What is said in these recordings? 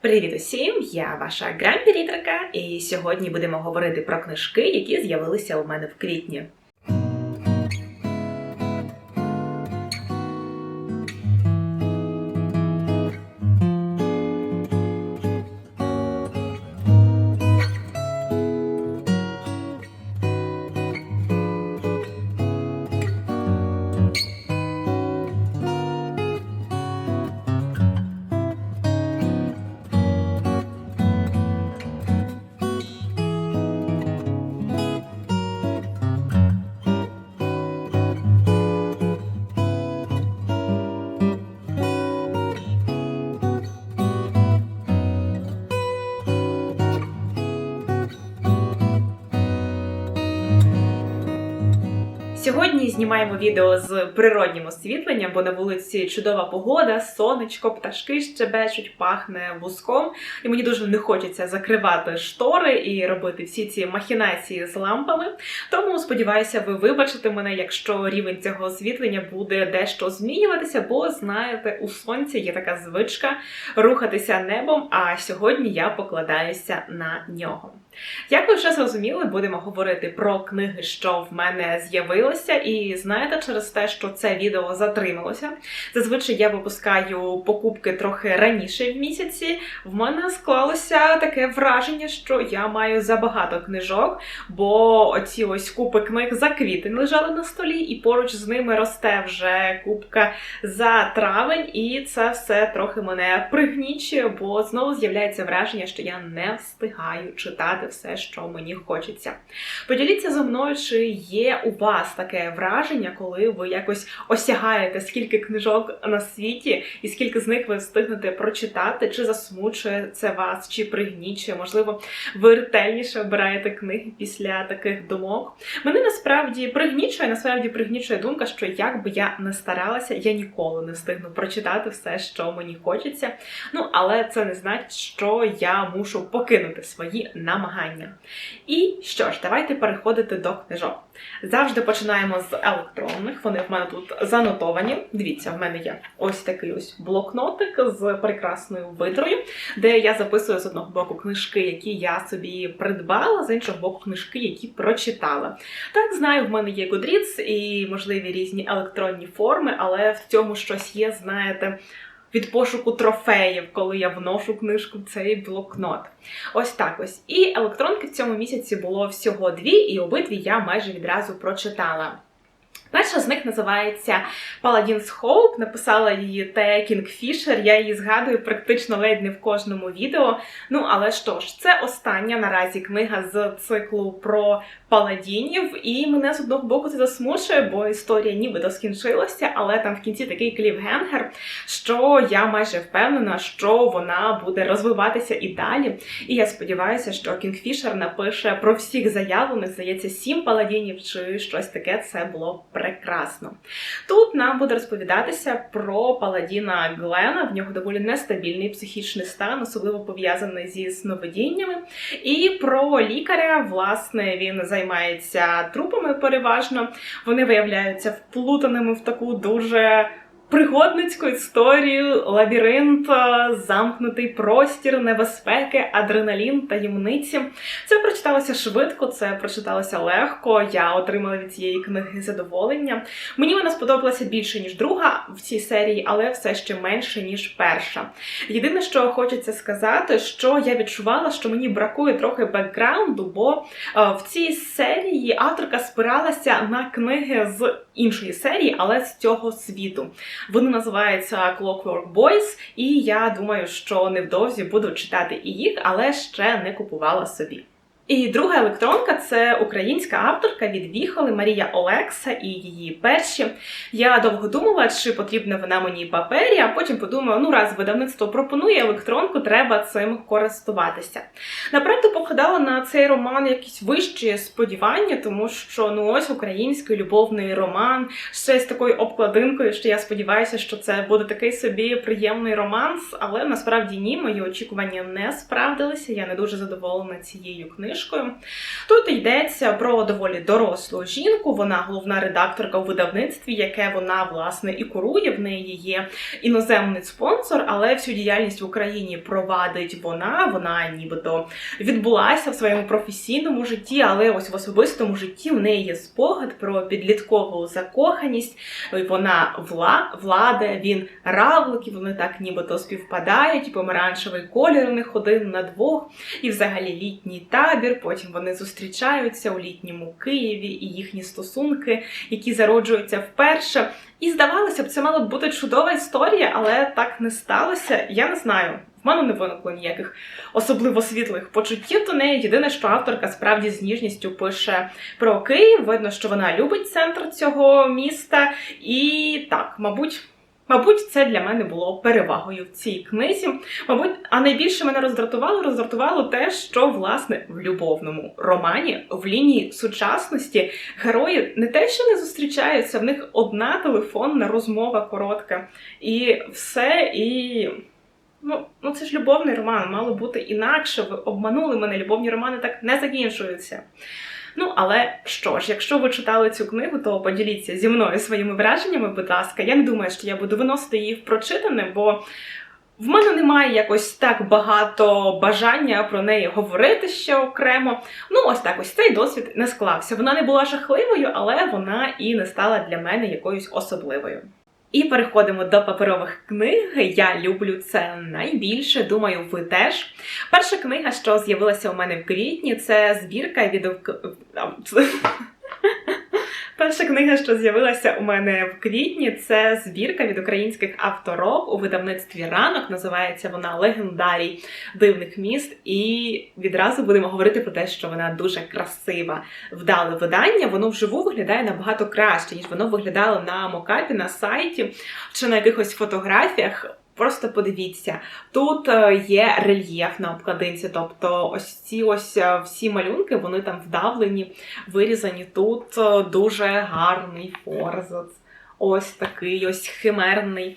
Привіт усім! Я ваша грамперітерка, і сьогодні будемо говорити про книжки, які з'явилися у мене в квітні. Сьогодні знімаємо відео з природнім освітленням, бо на вулиці чудова погода, сонечко, пташки щебечуть, пахне вуском. І мені дуже не хочеться закривати штори і робити всі ці махінації з лампами. Тому сподіваюся, ви вибачите мене, якщо рівень цього освітлення буде дещо змінюватися, бо знаєте, у сонці є така звичка рухатися небом. А сьогодні я покладаюся на нього. Як ви вже зрозуміли, будемо говорити про книги, що в мене з'явилися, і знаєте, через те, що це відео затрималося. Зазвичай я випускаю покупки трохи раніше в місяці. В мене склалося таке враження, що я маю забагато книжок, бо оці ось купи книг за квітень лежали на столі, і поруч з ними росте вже купка за травень, і це все трохи мене пригнічує, бо знову з'являється враження, що я не встигаю читати все, що мені хочеться. Поділіться зі мною, чи є у вас таке враження, коли ви якось осягаєте скільки книжок на світі, і скільки з них ви встигнете прочитати, чи засмучує це вас, чи пригнічує, можливо, ви ретельніше обираєте книги після таких думок. Мене насправді пригнічує, насправді пригнічує думка, що як би я не старалася, я ніколи не встигну прочитати все, що мені хочеться. Ну, але це не значить, що я мушу покинути свої намагання. І що ж, давайте переходити до книжок. Завжди починаємо з електронних. Вони в мене тут занотовані. Дивіться, в мене є ось такий ось блокнотик з прекрасною видрою, де я записую з одного боку книжки, які я собі придбала, з іншого боку, книжки, які прочитала. Так, знаю, в мене є Goodreads і можливі різні електронні форми, але в цьому щось є, знаєте. Від пошуку трофеїв, коли я вношу книжку в цей блокнот. Ось так ось. І електронки в цьому місяці було всього дві, і обидві я майже відразу прочитала. Перша з них називається Paladin's Hope. Написала її Те Кінгфішер. Я її згадую практично ледь не в кожному відео. Ну, але що ж, це остання наразі книга з циклу про паладінів, і мене з одного боку це засмучує, бо історія нібито скінчилася, але там в кінці такий клівгенгер, що я майже впевнена, що вона буде розвиватися і далі. І я сподіваюся, що Кінгфішер напише про всіх заявлених, здається, сім паладінів чи щось таке. Це було прекрасно. Тут нам буде розповідатися про паладіна Глена. В нього доволі нестабільний психічний стан, особливо пов'язаний зі сновидіннями. І про лікаря, власне, він займається трупами переважно. Вони виявляються вплутаними в таку дуже. Пригодницьку історію, лабіринт, замкнутий простір, небезпеки, адреналін, таємниці. Це прочиталося швидко, це прочиталося легко. Я отримала від цієї книги задоволення. Мені вона сподобалася більше ніж друга в цій серії, але все ще менше ніж перша. Єдине, що хочеться сказати, що я відчувала, що мені бракує трохи бекграунду, бо в цій серії авторка спиралася на книги з іншої серії, але з цього світу. Вони називаються Clockwork Boys, і я думаю, що невдовзі буду читати і їх, але ще не купувала собі. І друга електронка це українська авторка від Віхоли Марія Олекса і її перші. Я довго думала, чи потрібна вона мені папері, а потім подумала, ну раз видавництво пропонує електронку, треба цим користуватися. Направду покладала на цей роман якісь вищі сподівання, тому що ну ось український любовний роман, ще з такою обкладинкою, що я сподіваюся, що це буде такий собі приємний романс, але насправді ні, мої очікування не справдилися. Я не дуже задоволена цією книжкою. Книжкою. Тут йдеться про доволі дорослу жінку. Вона головна редакторка у видавництві, яке вона власне і курує. В неї є іноземний спонсор, але всю діяльність в Україні провадить вона. Вона нібито відбулася в своєму професійному житті, але ось в особистому житті в неї є спогад про підліткову закоханість. Вона вла, влада, він равлик, і вони так нібито співпадають. і Помаранчевий колір у них один на двох, і взагалі літній табір. Потім вони зустрічаються у літньому Києві і їхні стосунки, які зароджуються вперше. І здавалося б, це мала б бути чудова історія, але так не сталося. Я не знаю. В мене не виникло ніяких особливо світлих почуттів до неї. Єдине, що авторка справді з ніжністю пише про Київ. Видно, що вона любить центр цього міста, і так, мабуть. Мабуть, це для мене було перевагою в цій книзі. Мабуть, а найбільше мене роздратувало, роздратувало те, що власне в любовному романі в лінії сучасності герої не те, що не зустрічаються, в них одна телефонна розмова коротка, і все і. Ну, ну це ж любовний роман, мало бути інакше. Ви обманули мене, любовні романи так не закінчуються. Ну, але що ж, якщо ви читали цю книгу, то поділіться зі мною своїми враженнями, будь ласка. Я не думаю, що я буду виносити її в прочитане, бо в мене немає якось так багато бажання про неї говорити ще окремо. Ну, ось так ось цей досвід не склався. Вона не була жахливою, але вона і не стала для мене якоюсь особливою. І переходимо до паперових книг. Я люблю це найбільше. Думаю, ви теж. Перша книга, що з'явилася у мене в квітні, це збірка від Перша книга, що з'явилася у мене в квітні, це збірка від українських авторок у видавництві ранок. Називається вона Легендарій дивних міст. І відразу будемо говорити про те, що вона дуже красива. Вдале видання. Воно вживу виглядає набагато краще, ніж воно виглядало на мокапі на сайті чи на якихось фотографіях. Просто подивіться, тут е, є рельєф на обкладинці, тобто ось ці ось е, всі малюнки, вони там вдавлені, вирізані. Тут е, дуже гарний форзац. Ось такий ось химерний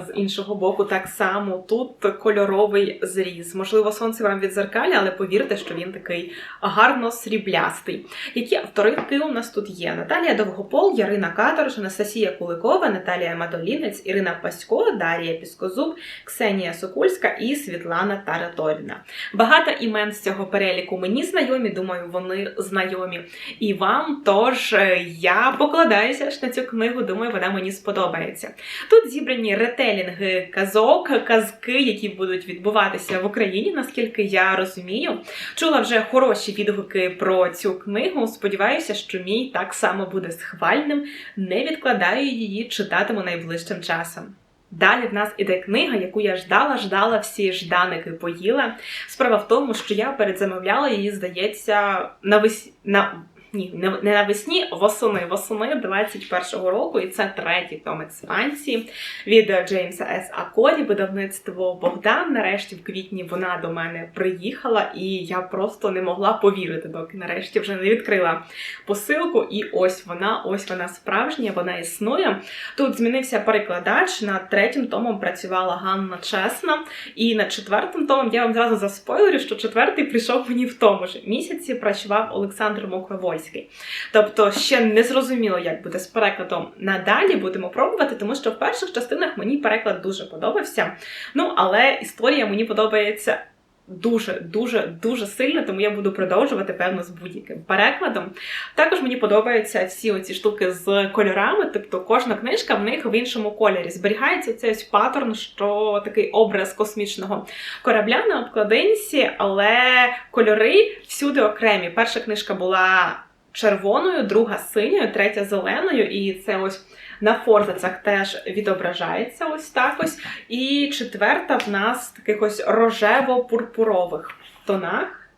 з іншого боку, так само тут кольоровий зріз. Можливо, сонце вам відзеркаля, але повірте, що він такий гарно сріблястий. Які авторитки у нас тут є? Наталія Довгопол, Ярина Каторж, Анастасія Куликова, Наталія Матолінець, Ірина Пасько, Дарія Піскозуб, Ксенія Сокульська і Світлана Тараторіна. Багато імен з цього переліку мені знайомі, думаю, вони знайомі і вам. Тож е, я покладаюся ж на цю книгу, думаю, вона мені сподобається. Тут зібрані ретельні рітелінги казок, казки, які будуть відбуватися в Україні, наскільки я розумію. Чула вже хороші відгуки про цю книгу. Сподіваюся, що мій так само буде схвальним. Не відкладаю її, читатиму найближчим часом. Далі в нас іде книга, яку я ждала, ждала, всі жданики поїла. Справа в тому, що я передзамовляла її, здається, на вис... на ні, не навесні, восени, восени 21-го року, і це третій том експансії від Джеймса С. Акоді, видавництво Богдан. Нарешті в квітні вона до мене приїхала, і я просто не могла повірити, доки нарешті вже не відкрила посилку. І ось вона, ось вона справжня, вона існує. Тут змінився перекладач. На третім томом працювала Ганна Чесна, і на четвертим томом я вам зразу заспойлерю, що четвертий прийшов мені в тому ж місяці. Працював Олександр Мокроволь польський. Тобто ще не зрозуміло, як буде з перекладом надалі. Будемо пробувати, тому що в перших частинах мені переклад дуже подобався. Ну, але історія мені подобається. Дуже, дуже, дуже сильно, тому я буду продовжувати, певно, з будь-яким перекладом. Також мені подобаються всі оці штуки з кольорами, тобто кожна книжка в них в іншому кольорі. Зберігається цей ось паттерн, що такий образ космічного корабля на обкладинці, але кольори всюди окремі. Перша книжка була червоною, друга синьою, третя зеленою, і це ось на форзицях теж відображається ось так ось. І четверта в нас в таких ось рожево-пурпурових тонах.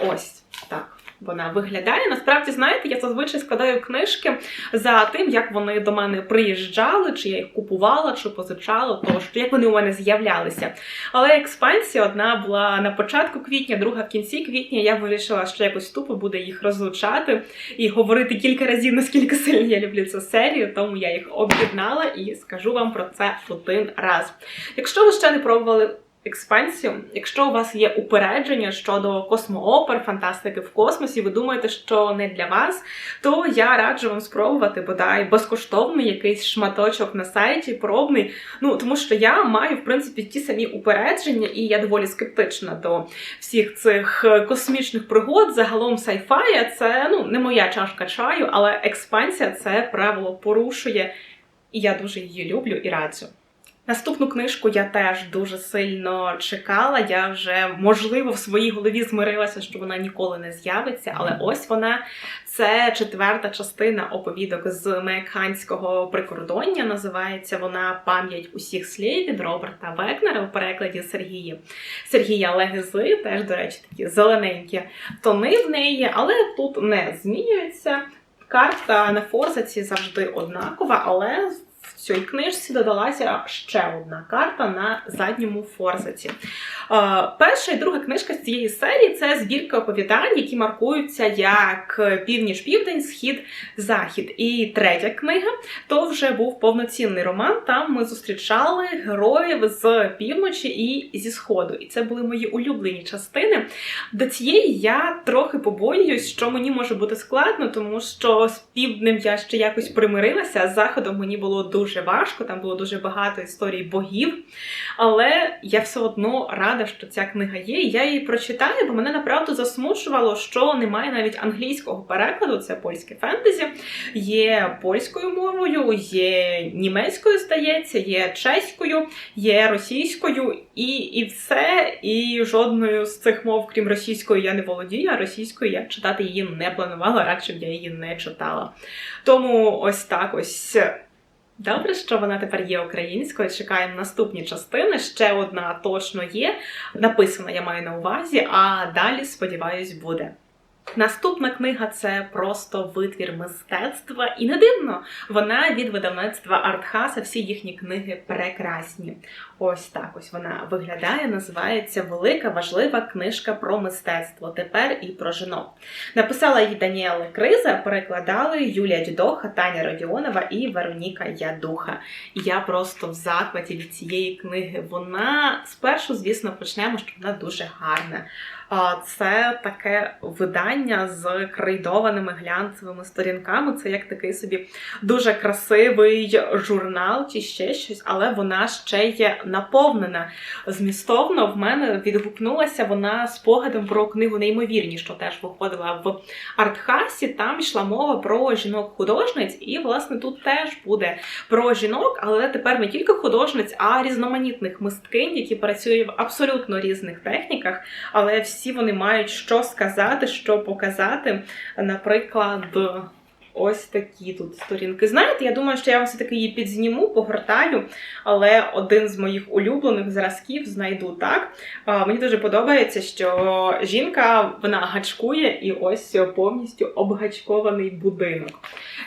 Ось так вона виглядає. Насправді, знаєте, я зазвичай складаю книжки за тим, як вони до мене приїжджали, чи я їх купувала, чи позичала, тощо, як вони у мене з'являлися. Але експансія одна була на початку квітня, друга в кінці квітня. Я вирішила, що якось тупо буде їх розлучати і говорити кілька разів, наскільки сильно я люблю цю серію, тому я їх об'єднала і скажу вам про це один раз. Якщо ви ще не пробували експансію. Якщо у вас є упередження щодо космоопер, фантастики в космосі, ви думаєте, що не для вас, то я раджу вам спробувати бодай безкоштовний якийсь шматочок на сайті, пробний. Ну тому що я маю в принципі ті самі упередження, і я доволі скептична до всіх цих космічних пригод. Загалом сайфая це ну не моя чашка чаю, але експансія це правило порушує, і я дуже її люблю і раджу. Наступну книжку я теж дуже сильно чекала. Я вже, можливо, в своїй голові змирилася, що вона ніколи не з'явиться, але ось вона це четверта частина оповідок з Мекханського прикордоння. Називається вона Пам'ять усіх слів від Роберта Векнера у перекладі Сергії Сергія Легези. Теж, до речі, такі зелененькі тони в неї, але тут не змінюється. Карта на форзаці завжди однакова, але в цій книжці додалася ще одна карта на задньому форзаці. Е, перша і друга книжка з цієї серії це збірка оповідань, які маркуються як північ-південь, схід, захід. І третя книга то вже був повноцінний роман. Там ми зустрічали героїв з півночі і зі сходу. І це були мої улюблені частини. До цієї я трохи побоююсь, що мені може бути складно, тому що з півднем я ще якось примирилася, а з заходом мені було дуже важко, там було дуже багато історій богів. Але я все одно рада, що ця книга є. Я її прочитаю, бо мене направду засмучувало, що немає навіть англійського перекладу, це польське фентезі. Є польською мовою, є німецькою, здається, є чеською, є російською, і і все. І жодною з цих мов, крім російської, я не володію, а російською я читати її не планувала, радше б я її не читала. Тому ось так ось. Добре, що вона тепер є українською. Чекаємо наступні частини. Ще одна точно є. Написана, я маю на увазі, а далі, сподіваюсь, буде. Наступна книга це просто витвір мистецтва, і не дивно, вона від видавництва Артхаса. Всі їхні книги прекрасні. Ось так ось вона виглядає. Називається Велика важлива книжка про мистецтво. Тепер і про жінок. Написала її Даніела Криза, перекладали Юлія Дідоха, Таня Родіонова і Вероніка Ядуха. І я просто в захваті від цієї книги. Вона спершу, звісно, почнемо, що вона дуже гарна. Це таке видання з крейдованими глянцевими сторінками. Це як такий собі дуже красивий журнал чи ще щось, але вона ще є наповнена змістовно. В мене відгукнулася вона спогадом про книгу Неймовірні, що теж виходила в Артхасі. Там йшла мова про жінок-художниць, і, власне, тут теж буде про жінок, але тепер не тільки художниць, а різноманітних мисткинь, які працюють в абсолютно різних техніках, але всі вони мають що сказати, що показати. Наприклад, ось такі тут сторінки. Знаєте, я думаю, що я вам все-таки її підзніму, погортаю, але один з моїх улюблених зразків знайду так. Мені дуже подобається, що жінка вона гачкує і ось повністю обгачкований будинок.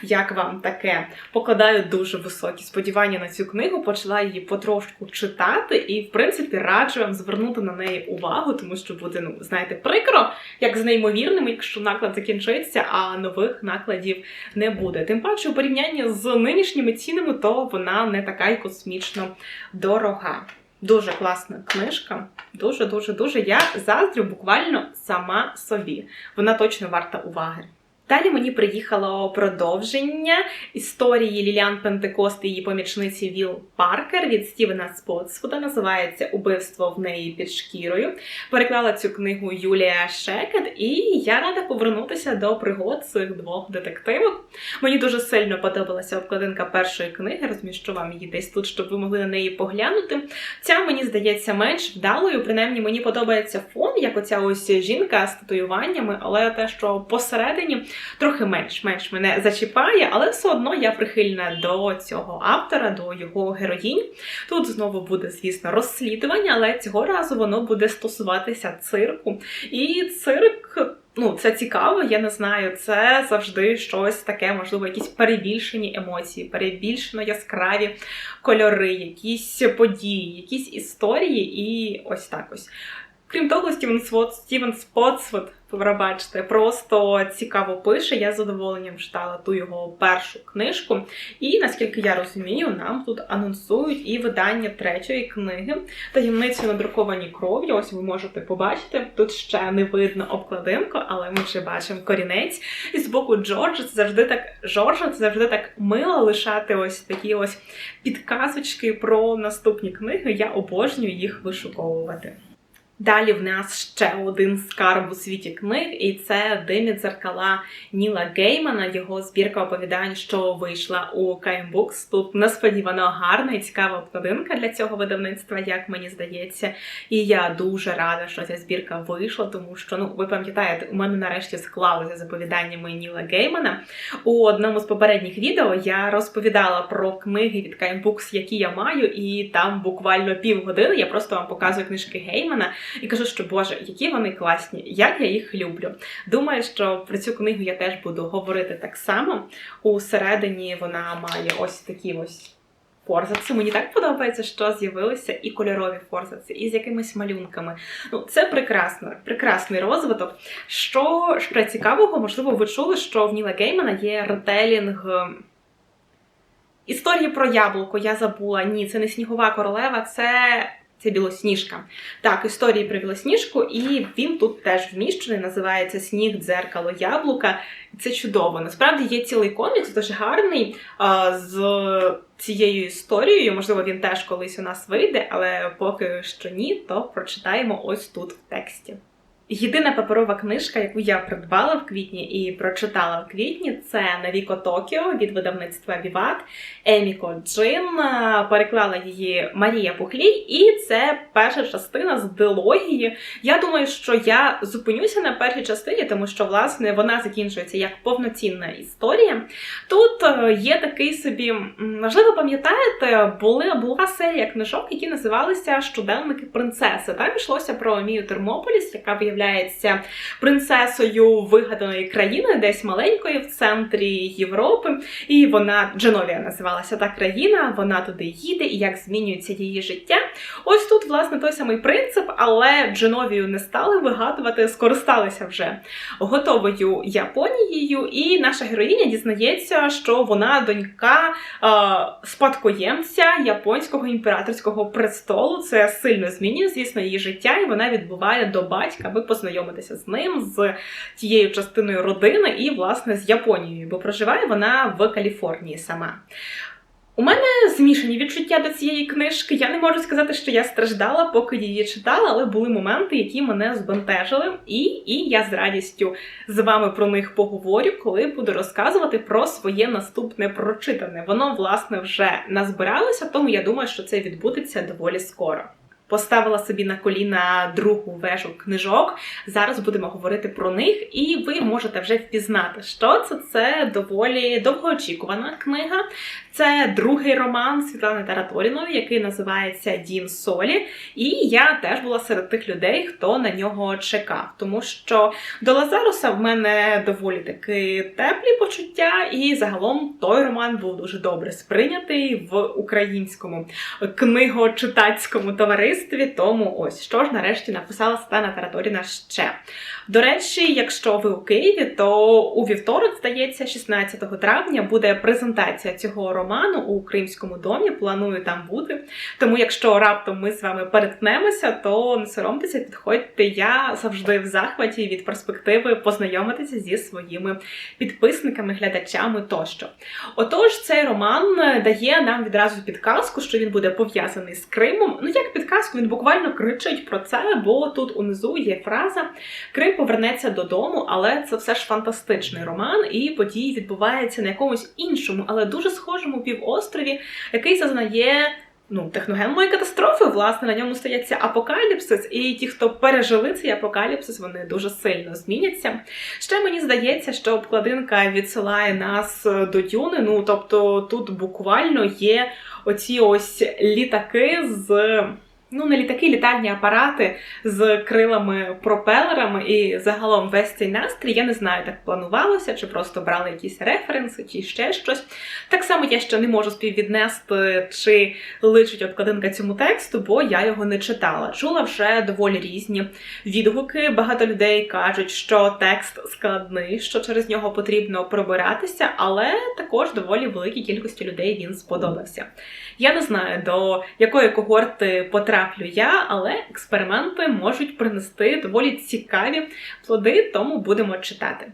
Як вам таке? Покладаю дуже високі сподівання на цю книгу, почала її потрошку читати, і, в принципі, раджу вам звернути на неї увагу, тому що буде, ну, знаєте, прикро, як з неймовірним, якщо наклад закінчиться, а нових накладів не буде. Тим паче, у порівнянні з нинішніми цінами, то вона не така й космічно дорога. Дуже класна книжка. Дуже-дуже дуже. Я заздрю буквально сама собі. Вона точно варта уваги. Далі мені приїхало продовження історії Ліліан Пентекост і її помічниці Віл Паркер від Стівена Спотсфуда. Називається Убивство в неї під шкірою. Переклала цю книгу Юлія Шекет, і я рада повернутися до пригод цих двох детективок. Мені дуже сильно подобалася обкладинка першої книги. Розміщу вам її десь тут, щоб ви могли на неї поглянути. Ця мені здається менш вдалою. Принаймні мені подобається фон, як оця ось жінка з татуюваннями, але те, що посередині трохи менш-менш мене зачіпає, але все одно я прихильна до цього автора, до його героїнь. Тут знову буде, звісно, розслідування, але цього разу воно буде стосуватися цирку. І цирк. Ну, це цікаво, я не знаю. Це завжди щось таке, можливо, якісь перебільшені емоції, перебільшено яскраві кольори, якісь події, якісь історії, і ось так ось. Крім того, Стівен Свот, Стівен Спотсвот Пробачте, просто цікаво пише. Я з задоволенням читала ту його першу книжку. І наскільки я розумію, нам тут анонсують і видання третьої книги таємниці надруковані кров'ю. Ось ви можете побачити. Тут ще не видно обкладинку, але ми вже бачимо корінець. І з боку Джорджа це завжди так Джорджа це завжди так мило лишати ось такі ось підказочки про наступні книги. Я обожнюю їх вишуковувати. Далі в нас ще один скарб у світі книг, і це Димі дзеркала Ніла Геймана, його збірка оповідань, що вийшла у Books. Тут несподівано гарна і цікава обкладинка для цього видавництва, як мені здається. І я дуже рада, що ця збірка вийшла, тому що ну ви пам'ятаєте, у мене нарешті склалося з оповіданнями Ніла Геймана. У одному з попередніх відео я розповідала про книги від Books, які я маю, і там буквально півгодини я просто вам показую книжки Геймана і кажу, що Боже, які вони класні, як я їх люблю. Думаю, що про цю книгу я теж буду говорити так само. Усередині вона має ось такі ось. Форзаци. Мені так подобається, що з'явилися і кольорові форзаци, і з якимись малюнками. Ну, це прекрасно, прекрасний розвиток. Що ще цікавого, можливо, ви чули, що в Ніла Геймана є ретелінг історії про яблуко. Я забула. Ні, це не снігова королева, це це білосніжка. Так, історії про білосніжку, і він тут теж вміщений, називається Сніг, дзеркало, яблука. Це чудово. Насправді є цілий комікс, дуже гарний з цією історією. Можливо, він теж колись у нас вийде, але поки що ні, то прочитаємо ось тут в тексті. Єдина паперова книжка, яку я придбала в квітні і прочитала в квітні, це Навіко Токіо від видавництва Віват Еміко Джин. Переклала її Марія Пухлій, і це перша частина з дилогії. Я думаю, що я зупинюся на першій частині, тому що власне вона закінчується як повноцінна історія. Тут е, є такий собі, можливо, пам'ятаєте, були була серія книжок, які називалися Щоденники принцеси. Там йшлося про Мію Термополіс, яка виявляється виявляється принцесою вигаданої країни, десь маленької в центрі Європи. І вона Дженовія називалася та країна. Вона туди їде і як змінюється її життя. Ось тут, власне, той самий принцип, але Дженовію не стали вигадувати, скористалися вже готовою Японією. І наша героїня дізнається, що вона донька е, спадкоємця японського імператорського престолу. Це сильно змінює, звісно, її життя, і вона відбуває до батька, познайомитися з ним, з тією частиною родини і, власне, з Японією, бо проживає вона в Каліфорнії сама. У мене змішані відчуття до цієї книжки. Я не можу сказати, що я страждала, поки її читала, але були моменти, які мене збентежили, і і я з радістю з вами про них поговорю, коли буду розказувати про своє наступне прочитане. Воно, власне, вже назбиралося, тому я думаю, що це відбудеться доволі скоро поставила собі на коліна другу вежу книжок. Зараз будемо говорити про них, і ви можете вже впізнати, що це Це доволі довгоочікувана книга. Це другий роман Світлани Тараторіної, який називається Дім Солі. І я теж була серед тих людей, хто на нього чекав. Тому що до Лазаруса в мене доволі таки теплі почуття, і загалом той роман був дуже добре сприйнятий в українському книгочитацькому товаристві. Тому ось що ж нарешті написала Світлана Тараторіна ще. До речі, якщо ви у Києві, то у вівторок, здається, 16 травня буде презентація цього роману у Кримському домі. Планую там бути. Тому, якщо раптом ми з вами переткнемося, то не соромтеся, підходьте. Я завжди в захваті від перспективи познайомитися зі своїми підписниками, глядачами тощо. Отож, цей роман дає нам відразу підказку, що він буде пов'язаний з Кримом. Ну, як підказку, він буквально кричить про це, бо тут унизу є фраза Крим повернеться додому, але це все ж фантастичний роман, і події відбуваються на якомусь іншому, але дуже схожому півострові, який зазнає. Ну, техногенної катастрофи, власне, на ньому стається апокаліпсис, і ті, хто пережили цей апокаліпсис, вони дуже сильно зміняться. Ще мені здається, що обкладинка відсилає нас до Дюни. Ну, тобто тут буквально є оці ось літаки з Ну, не літаки, літальні апарати з крилами, пропелерами і загалом весь цей настрій. Я не знаю, так планувалося, чи просто брали якісь референси, чи ще щось. Так само я ще не можу співвіднести, чи личить обкладинка цьому тексту, бо я його не читала. Чула вже доволі різні відгуки. Багато людей кажуть, що текст складний, що через нього потрібно пробиратися, але також доволі великій кількості людей він сподобався. Я не знаю, до якої когорти потраплю я, але експерименти можуть принести доволі цікаві плоди, тому будемо читати.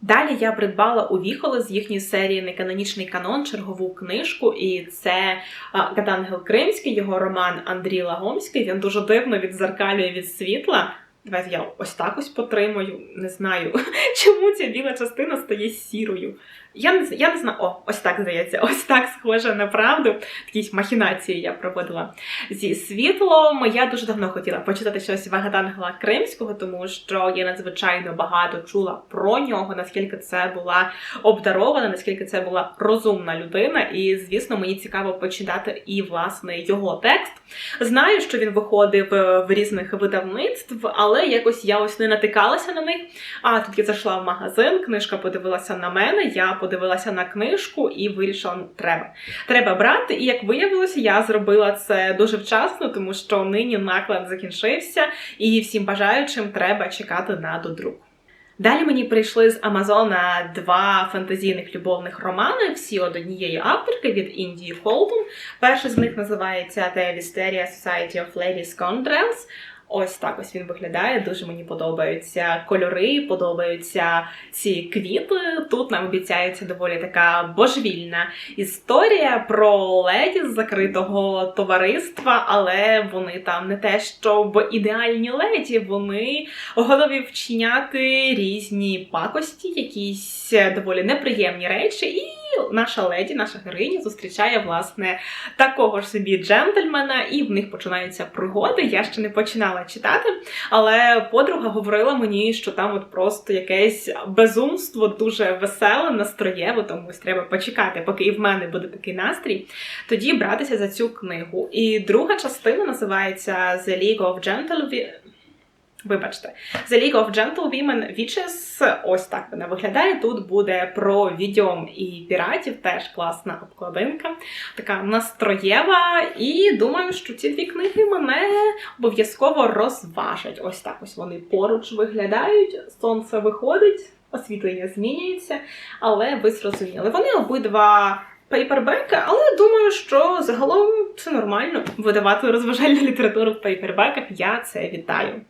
Далі я придбала у Віхоли з їхньої серії Неканонічний канон чергову книжку, і це Катангел Кримський, його роман Андрій Лагомський. Він дуже дивно відзеркалює від світла. Давайте я ось так ось потримаю. Не знаю, чому ця біла частина стає сірою. Я не я не знаю, о, ось так здається, ось так схоже на правду. Якісь махінації я проводила зі світлом. Я дуже давно хотіла почитати щось Вагатангела Кримського, тому що я надзвичайно багато чула про нього, наскільки це була обдарована, наскільки це була розумна людина. І, звісно, мені цікаво почитати і власне його текст. Знаю, що він виходив в різних видавництв, але якось я ось не натикалася на них. А тут я зайшла в магазин, книжка подивилася на мене. Я подивилася на книжку і вирішила, ну треба. Треба брати. І як виявилося, я зробила це дуже вчасно, тому що нині наклад закінчився, і всім бажаючим треба чекати на додрук. Далі мені прийшли з Амазона два фантазійних любовних романи, всі од однієї авторки від Індії Холтон. Перший з них називається The Wisteria Society of Ladies Scoundrels. Ось так ось він виглядає. Дуже мені подобаються кольори, подобаються ці квіти. Тут нам обіцяється доволі така божевільна історія про леді з закритого товариства, але вони там не те, щоб ідеальні леді, вони готові вчиняти різні пакості, якісь доволі неприємні речі. і наша леді, наша героїня зустрічає власне такого ж собі джентльмена, і в них починаються пригоди. Я ще не починала читати, але подруга говорила мені, що там от просто якесь безумство, дуже веселе, настроєве, тому треба почекати, поки і в мене буде такий настрій. Тоді братися за цю книгу. І друга частина називається The League of Gentlemen. Вибачте, The League of Gentlewomen Witches, ось так вона виглядає. Тут буде про відьом і піратів, теж класна обкладинка, така настроєва. І думаю, що ці дві книги мене обов'язково розважать. Ось так ось вони поруч виглядають, сонце виходить, освітлення змінюється, але ви зрозуміли. Вони обидва. Пейпербеки, але думаю, що загалом це нормально видавати розважальну літературу в пейпербеках. Я це вітаю.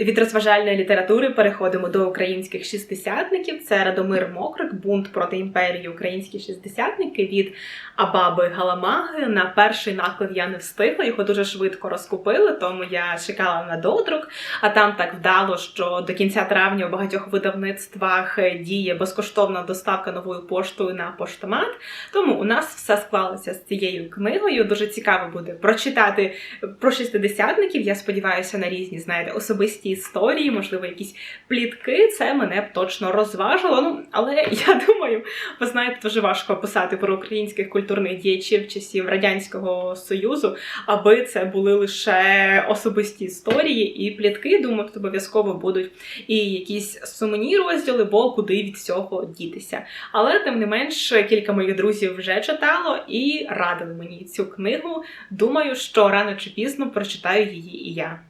Від розважальної літератури переходимо до українських шістдесятників. Це Радомир Мокрик, бунт проти імперії українські шістдесятники від Абаби Галамаги. На перший наклад я не встигла, його дуже швидко розкупили, тому я чекала на додрук. А там так вдало, що до кінця травня у багатьох видавництвах діє безкоштовна доставка новою поштою на поштомат. Тому у нас все склалося з цією книгою. Дуже цікаво буде прочитати про шістдесятників. Я сподіваюся на різні, знаєте, особисті історії, можливо, якісь плітки, це мене б точно розважило. Ну, але я думаю, ви знаєте, дуже важко писати про українських культурних діячів часів Радянського Союзу, аби це були лише особисті історії і плітки. Думаю, тут обов'язково будуть і якісь сумні розділи, бо куди від цього дітися. Але тим не менш, кілька моїх друзів вже читало і радили мені цю книгу. Думаю, що рано чи пізно прочитаю її і я.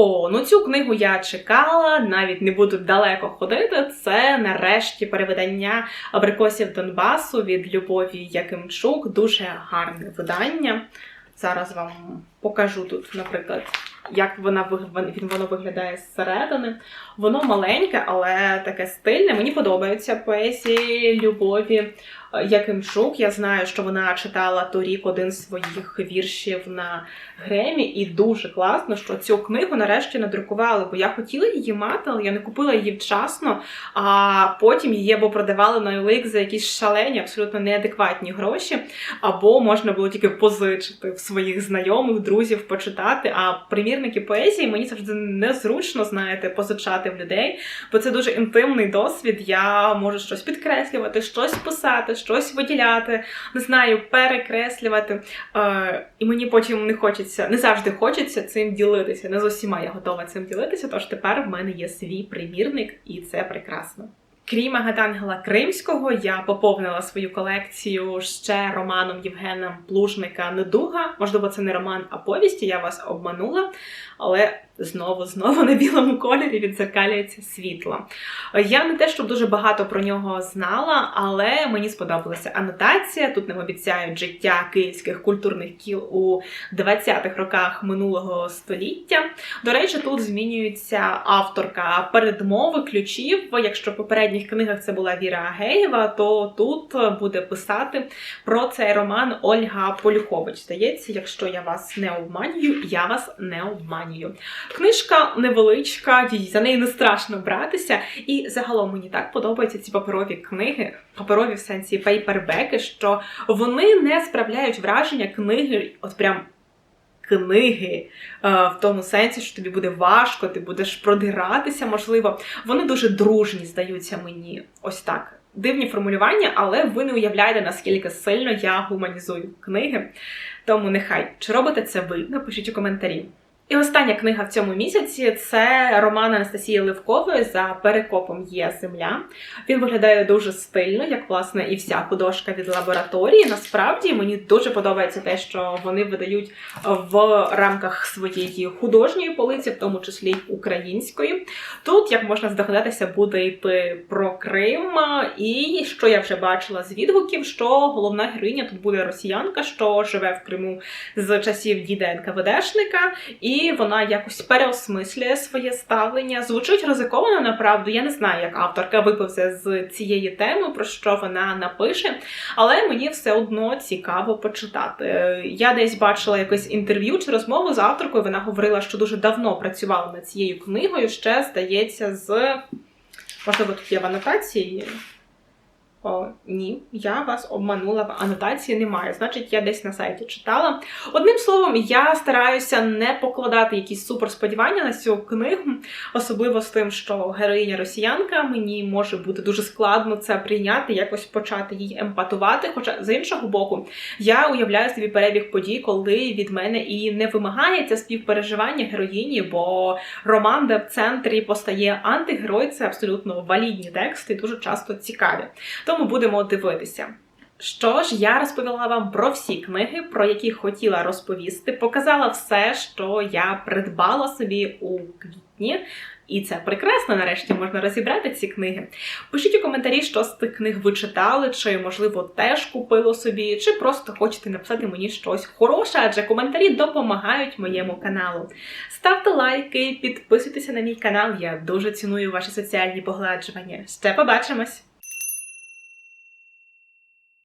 О, ну цю книгу я чекала, навіть не буду далеко ходити. Це нарешті переведення абрикосів Донбасу від Любові Якимчук. Дуже гарне видання. Зараз вам покажу тут, наприклад, як вона воно виглядає зсередини. Воно маленьке, але таке стильне. Мені подобаються поезії Любові Якимчук. Я знаю, що вона читала торік один з своїх віршів на Гремі, і дуже класно, що цю книгу нарешті надрукували, бо я хотіла її мати, але я не купила її вчасно, а потім її або продавали на OLX за якісь шалені, абсолютно неадекватні гроші, або можна було тільки позичити в своїх знайомих, друзів, почитати. А примірники поезії мені завжди незручно, знаєте, позичати в людей, бо це дуже інтимний досвід. Я можу щось підкреслювати, щось писати щось виділяти, не знаю, перекреслювати. Е, і мені потім не хочеться, не завжди хочеться цим ділитися. Не з усіма я готова цим ділитися. Тож тепер в мене є свій примірник, і це прекрасно. Крім Агатангела Кримського, я поповнила свою колекцію ще романом Євгена Плужника Недуга. Можливо, це не роман, а повісті. Я вас обманула, але знову знову на білому кольорі відзеркалюється світло. Я не те, щоб дуже багато про нього знала, але мені сподобалася анотація. Тут нам обіцяють життя київських культурних кіл у 20-х роках минулого століття. До речі, тут змінюється авторка передмови ключів. Якщо в попередніх книгах це була Віра Агеєва, то тут буде писати про цей роман Ольга Полюхович. Здається, якщо я вас не обманюю, я вас не обманюю. Книжка невеличка, за неї не страшно братися. І загалом мені так подобаються ці паперові книги, паперові в сенсі пейпербеки, що вони не справляють враження книги, от прям. Книги е, в тому сенсі, що тобі буде важко, ти будеш продиратися, можливо. Вони дуже дружні, здаються мені. Ось так. Дивні формулювання, але ви не уявляєте, наскільки сильно я гуманізую книги. Тому нехай чи робите це ви? Напишіть у коментарі. І остання книга в цьому місяці це роман Анастасії Левкової за перекопом є земля. Він виглядає дуже стильно, як власне і вся художка від лабораторії. Насправді мені дуже подобається те, що вони видають в рамках своєї художньої полиці, в тому числі й української. Тут, як можна здогадатися, буде йти про Крим. І що я вже бачила з відгуків, що головна героїня тут буде росіянка, що живе в Криму з часів діда НКВДшника. І вона якось переосмислює своє ставлення. Звучить ризиковано, направду. Я не знаю, як авторка виповзе з цієї теми, про що вона напише, але мені все одно цікаво почитати. Я десь бачила якесь інтерв'ю чи розмову з авторкою. Вона говорила, що дуже давно працювала над цією книгою. Ще здається, з можливо, тут є в анотації. О, ні, я вас обманула в анотації немає. Значить, я десь на сайті читала. Одним словом, я стараюся не покладати якісь суперсподівання на цю книгу, особливо з тим, що героїня росіянка мені може бути дуже складно це прийняти, якось почати їй емпатувати. Хоча з іншого боку, я уявляю собі перебіг подій, коли від мене і не вимагається співпереживання героїні, бо роман, де в центрі постає антигерой, це абсолютно валідні тексти, дуже часто цікаві. Тому будемо дивитися. Що ж, я розповіла вам про всі книги, про які хотіла розповісти. Показала все, що я придбала собі у квітні. І це прекрасно, нарешті можна розібрати ці книги. Пишіть у коментарі, що з тих книг ви читали, чи, можливо, теж купили собі, чи просто хочете написати мені щось хороше, адже коментарі допомагають моєму каналу. Ставте лайки, підписуйтеся на мій канал, я дуже ціную ваші соціальні погладжування. Ще побачимось!